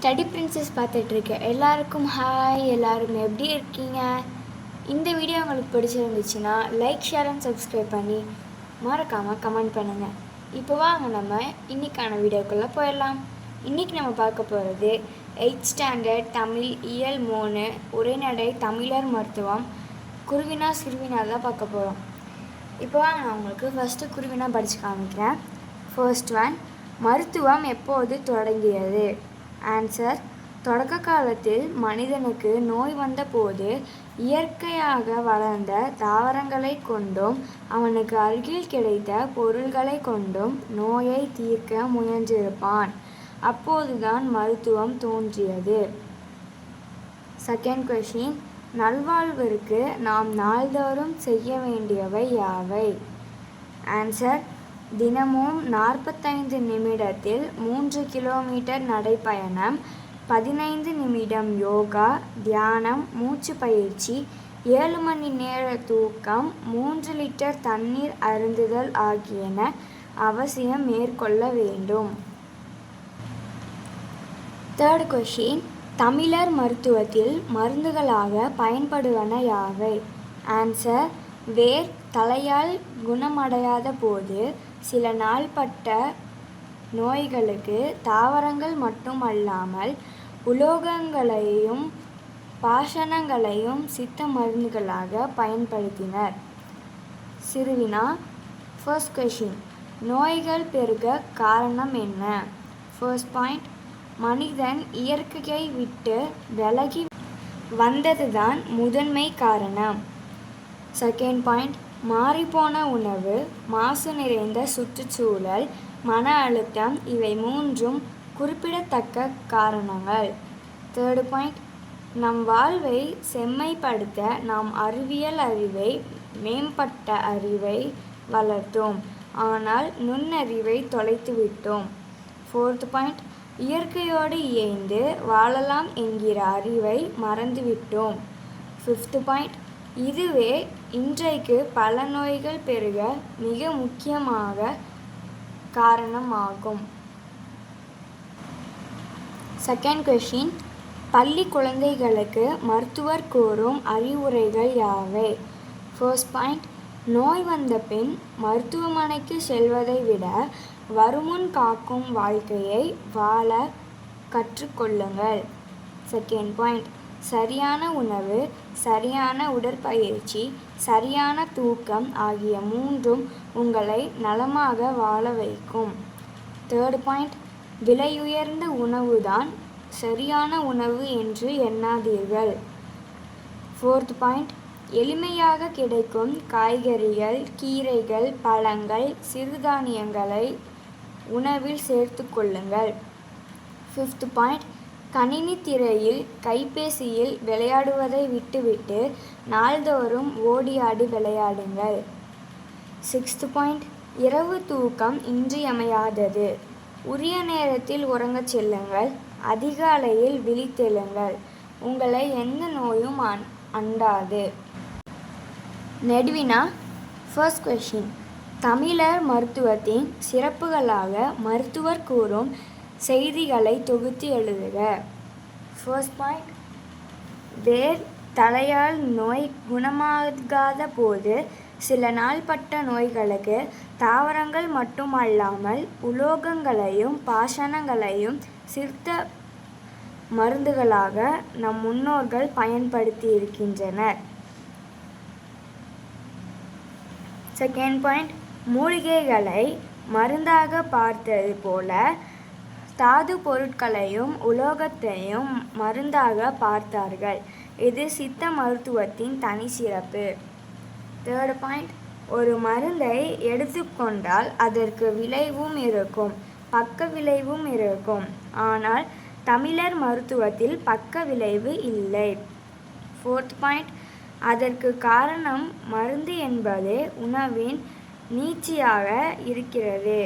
Study princess பார்த்துட்ருக்கேன். எல்லாருக்கும் hi எல்லாரும் எப்படி இருக்கீங்க? இந்த வீடியோ உங்களுக்கு பிடிச்சிருந்துச்சுன்னா லைக் ஷேர் அண்ட் சப்ஸ்கிரைப் பண்ணி மறக்காமல் கமெண்ட் பண்ணுங்கள் இப்போ வாங்க நம்ம இன்றைக்கான வீடியோக்குள்ளே போயிடலாம். இன்றைக்கி நம்ம பார்க்க போகிறது எயிட் ஸ்டாண்டர்ட் தமிழ் இயல் மூணு உரைநடை தமிழர் மருத்துவம் குருவினா சிறுவினா தான் பார்க்க போகிறோம் இப்போ வாங்க நான் உங்களுக்கு ஃபஸ்ட்டு குருவினா படித்து காமிக்கிறேன். ஃபர்ஸ்ட் ஒன் மருத்துவம் எப்போது தொடங்கியது? ஆன்சர் தொடக்க காலத்தில் மனிதனுக்கு நோய் வந்தபோது இயற்கையாக வளர்ந்த தாவரங்களை கொண்டும் அவனுக்கு அருகில் கிடைத்த பொருள்களை கொண்டும் நோயை தீர்க்க முயன்றிருப்பான். அப்போதுதான் மருத்துவம் தோன்றியது. செகண்ட் கொஷின் நல்வாழ்விற்கு நாம் நாள்தோறும் செய்ய வேண்டியவை யாவை? ஆன்சர் தினமும் நாற்பத்தைந்து நிமிடத்தில் மூன்று கிலோமீட்டர் நடைப்பயணம் பதினைந்து நிமிடம் யோகா தியானம் மூச்சு பயிற்சி ஏழு மணி நேர தூக்கம் மூன்று லிட்டர் தண்ணீர் அருந்துதல் ஆகியன அவசியம் மேற்கொள்ள வேண்டும். தேர்ட் கொஷின் தமிழர் மருத்துவத்தில் மருந்துகளாக பயன்படுவன யாவை? ஆன்சர் வேர் தலையால் குணமடையாத போது சில நாள்பட்ட நோய்களுக்கு தாவரங்கள் மட்டுமல்லாமல் உலோகங்களையும் பாஷணங்களையும் சித்த மருந்துகளாக பயன்படுத்தினர். சிறுவினா ஃபர்ஸ்ட் கொஷின் நோய்கள் பெருக காரணம் என்ன? ஃபர்ஸ்ட் பாயிண்ட் மனிதன் இயற்கையை விட்டு விலகி வந்ததுதான் முதன்மை காரணம். செகண்ட் பாயிண்ட் மாறிப்போன உணவு மாசு நிறைந்த சுற்றுச்சூழல் மன அழுத்தம் இவை மூன்றும் குறிப்பிடத்தக்க காரணங்கள். தேர்டு பாயிண்ட் நம் வாழ்வை செம்மைப்படுத்த நாம் அறிவியல் அறிவை மேம்பட்ட அறிவை வளர்த்தோம். ஆனால் நுண்ணறிவை தொலைத்துவிட்டோம் ஃபோர்த் பாயிண்ட் இயற்கையோடு இயைந்து வாழலாம் என்கிற அறிவை மறந்துவிட்டோம். ஃபிஃப்த் பாயிண்ட் இதுவே இன்றைக்கு பல நோய்கள் பெருக மிக முக்கியமாக காரணமாகும். செகண்ட் கொஷின் பள்ளி குழந்தைகளுக்கு மருத்துவர் கூறும் அறிவுரைகள் யாவை? ஃபர்ஸ்ட் பாயிண்ட் நோய் வந்த பின் மருத்துவமனைக்கு செல்வதை விட வருமுன் காக்கும் வாழ்க்கையை வாழ கற்றுக்கொள்ளுங்கள். செகண்ட் பாயிண்ட் சரியான உணவு சரியான உடற்பயிற்சி சரியான தூக்கம் ஆகிய மூன்றும் உங்களை நலமாக வாழ வைக்கும். தேர்ட் பாயிண்ட் விலையுயர்ந்த உணவுதான் சரியான உணவு என்று எண்ணாதீர்கள். ஃபோர்த் பாயிண்ட் எளிமையாக கிடைக்கும் காய்கறிகள் கீரைகள் பழங்கள் சிறுதானியங்களை உணவில் சேர்த்து கொள்ளுங்கள். ஃபிஃப்த் பாயிண்ட் கணினி திரையில் கைபேசியில் விளையாடுவதை விட்டுவிட்டு நாள்தோறும் ஓடியாடி விளையாடுங்கள். Sixth point. இரவு தூக்கம் இன்றியமையாதது. உரிய நேரத்தில் உறங்கச் செல்லுங்கள். அதிகாலையில் விழித்தெழுங்கள். உங்களை எந்த நோயும் அன் அண்டாது. நெடுவினா ஃபர்ஸ்ட் கொஷின் தமிழர் மருத்துவத்தின் சிறப்புகளாக மருத்துவர் கூறும் செய்திகளை தொகுத்து எழுதுக. ஃபர்ஸ்ட் பாயிண்ட் வேர் தலையால் நோய் குணமாகாத போது சில நாள்பட்ட நோய்களுக்கு தாவரங்கள் மட்டுமல்லாமல் உலோகங்களையும் பாஷணங்களையும் சித்த மருந்துகளாக நம் முன்னோர்கள் பயன்படுத்தி இருக்கின்றனர் செகண்ட் பாயிண்ட் மூலிகைகளை மருந்தாக பார்த்தது போல தாது பொருட்களையும் உலோகத்தையும் மருந்தாக பார்த்தார்கள். இது சித்த மருத்துவத்தின் தனி சிறப்பு. தேர்ட் பாயிண்ட் ஒரு மருந்தை எடுத்துக்கொண்டால் அதற்கு விளைவும் இருக்கும். பக்க விளைவும் இருக்கும். ஆனால் தமிழர் மருத்துவத்தில் பக்க விளைவு இல்லை. ஃபோர்த் பாயிண்ட் அதற்கு காரணம் மருந்து என்பது உணவின் நீட்சியாக இருக்கிறது.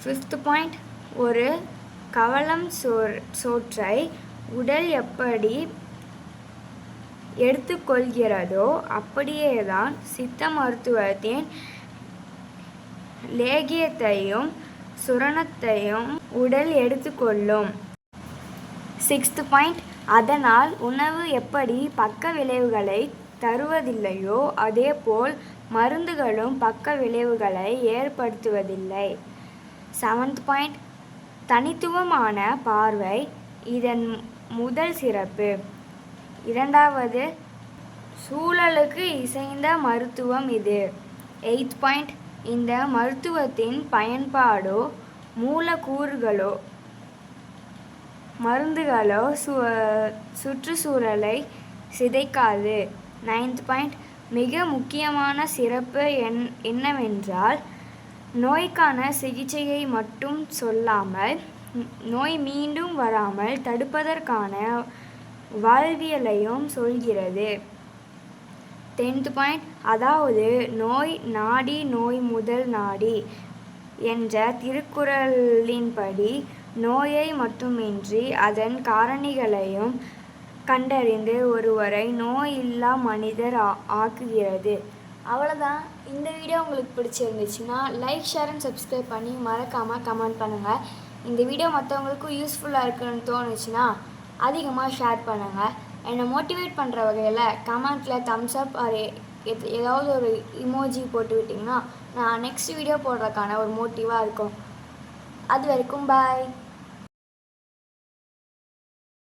ஃபிஃப்த் பாயிண்ட் ஒரு கவளம் சோர் சோற்றை உடல் எப்படி எடுத்துக்கொள்கிறதோ அப்படியேதான் சித்த மருத்துவத்தின் லேகியத்தையும் சுரணத்தையும் உடல் எடுத்துக்கொள்ளும். Sixth point. அதனால் உணவு எப்படி பக்க விளைவுகளை தருவதில்லையோ அதேபோல் மருந்துகளும் பக்க விளைவுகளை ஏற்படுத்துவதில்லை. Seventh point. தனித்துவமான பார்வை இதன் முதல் சிறப்பு. இரண்டாவது சூழலுக்கு இசைந்த மருத்துவம் இது. எயித் பாயிண்ட் இந்த மருத்துவத்தின் பயன்பாடோ மூலக்கூறுகளோ மருந்துகளோ சு சுற்றுச்சூழலை சிதைக்காது. நைன்த் பாயிண்ட் மிக முக்கியமான சிறப்பு என் என்னவென்றால் நோய்க்கான சிகிச்சையை மட்டும் சொல்லாமல் நோய் மீண்டும் வராமல் தடுப்பதற்கான வாழ்வியலையும் சொல்கிறது. டென்த் பாயிண்ட் அதாவது நோய் நாடி நோய் முதல் நாடி என்ற திருக்குறளின்படி நோயை மட்டுமின்றி அதன் காரணிகளையும் கண்டறிந்து ஒருவரை நோய் இல்லா மனிதர் ஆ ஆக்குகிறது. அவ்வளோதான் இந்த வீடியோ உங்களுக்கு பிடிச்சிருந்துச்சுன்னா லைக் ஷேர் அண்ட் சப்ஸ்கிரைப் பண்ணி மறக்காமல் கமெண்ட் பண்ணுங்கள் இந்த வீடியோ மற்றவங்களுக்கும் யூஸ்ஃபுல்லாக இருக்குன்னு தோணுச்சுன்னா அதிகமாக ஷேர் பண்ணுங்கள் என்னை மோட்டிவேட் பண்ணுற வகையில் கமெண்ட்டில் தம்ஸ் அப் ஆர் ஏதாவது ஒரு இமோஜி போட்டு விட்டிங்கன்னா நான் நெக்ஸ்ட் வீடியோ போடுறதுக்கான ஒரு மோட்டிவாக இருக்கும். அது வரைக்கும் பாய்